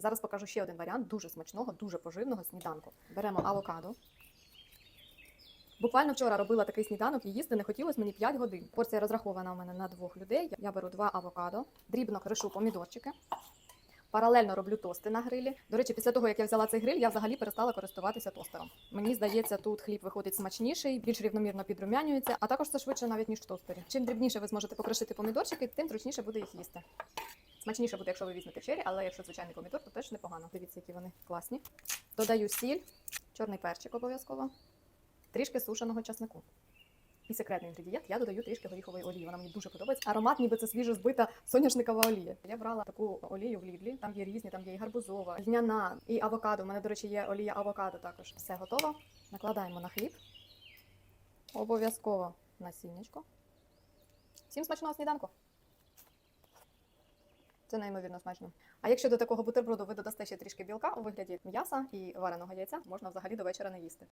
Зараз покажу ще один варіант дуже смачного, дуже поживного сніданку. Беремо авокадо. Буквально вчора робила такий сніданок і їсти не хотілося мені 5 годин. Порція розрахована у мене на двох людей. Я беру два авокадо, дрібно кришу помідорчики. Паралельно роблю тости на грилі. До речі, після того, як я взяла цей гриль, я взагалі перестала користуватися тостером. Мені здається, тут хліб виходить смачніший, більш рівномірно підрумянюється, а також це швидше навіть ніж в тостері. Чим дрібніше ви зможете покришити помідорчики, тим зручніше буде їх їсти. Смачніше буде, якщо ви візьмете чері, але якщо звичайний помідор, то теж непогано. Дивіться, які вони класні. Додаю сіль, чорний перчик обов'язково, трішки сушеного часнику. І секретний інгредієнт я додаю трішки горіхової олії. Вона мені дуже подобається. Аромат, ніби це свіжо збита соняшникова олія. Я брала таку олію в Лідлі. Там є різні, там є і гарбузова, льняна, і авокадо. У мене, до речі, є олія авокадо також. Все готово. Накладаємо на хліб. Обов'язково насіннячко. Всім смачного сніданку! Це неймовірно смачно. А якщо до такого бутерброду ви додасте ще трішки білка у вигляді м'яса і вареного яйця, можна взагалі до вечора не їсти.